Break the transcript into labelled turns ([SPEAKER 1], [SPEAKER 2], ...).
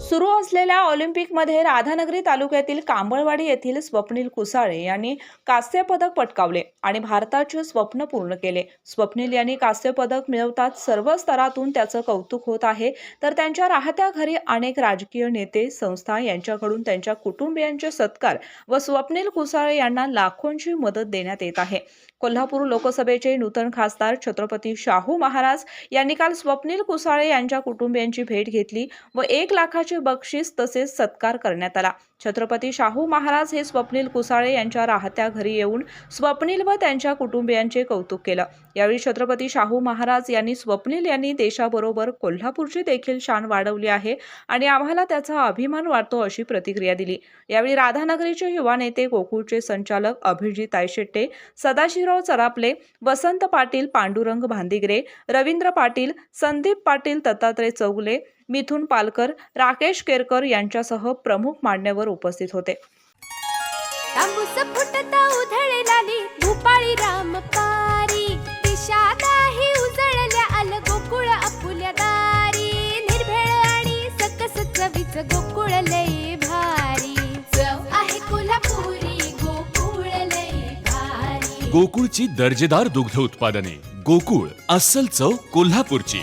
[SPEAKER 1] सुरू असलेल्या ऑलिम्पिकमध्ये राधानगरी तालुक्यातील कांबळवाडी येथील स्वप्नील कुसाळे यांनी कांस्यपदक पटकावले आणि भारताचे स्वप्न पूर्ण केले. स्वप्नील यांनी कांस्यपदक पदक सर्व स्तरातून त्याचं कौतुक होत आहे. तर त्यांच्या राहत्या घरी अनेक राजकीय नेते संस्था यांच्याकडून त्यांच्या कुटुंबियांचे सत्कार व स्वप्नील कुसाळे यांना लाखोंची मदत देण्यात येत आहे. कोल्हापूर लोकसभेचे नूतन खासदार छत्रपती शाहू महाराज यांनी काल स्वप्नील कुसाळे यांच्या कुटुंबियांची भेट घेतली व एक लाखाची बक्षीस तसेच सत्कार करण्यात आला. छत्रपती शाहू महाराज हे स्वप्नील कुसाळे यांच्या राहत्या घरी येऊन स्वप्नील व त्यांच्या कुटुंबियांचे कौतुक केलं. यावेळी छत्रपती शाहू महाराज यांनी स्वप्नील यांनी देशाबरोबर कोल्हापूरची देखील शान वाढवली आहे आणि आम्हाला त्याचा अभिमान वाटतो अशी प्रतिक्रिया दिली. यावेळी राधानगरीचे युवा नेते गोकुळचे संचालक अभिजित आयशेट्टे सदाशिवराव चरापले वसंत पाटील पांडुरंग भांदिगरे रवींद्र पाटील संदीप पाटील दत्तात्रय चौगले मिथुन पालकर राकेश केरकर यांच्यासह प्रमुख मान्यवर उपस्थित होते.
[SPEAKER 2] गोकुळ लय भारी. आहे कोल्हापुरी गोकुळ लय भारी.
[SPEAKER 3] गोकुळची दर्जेदार दुग्ध उत्पादने. गोकुळ अस्सल चव कोल्हापूरची.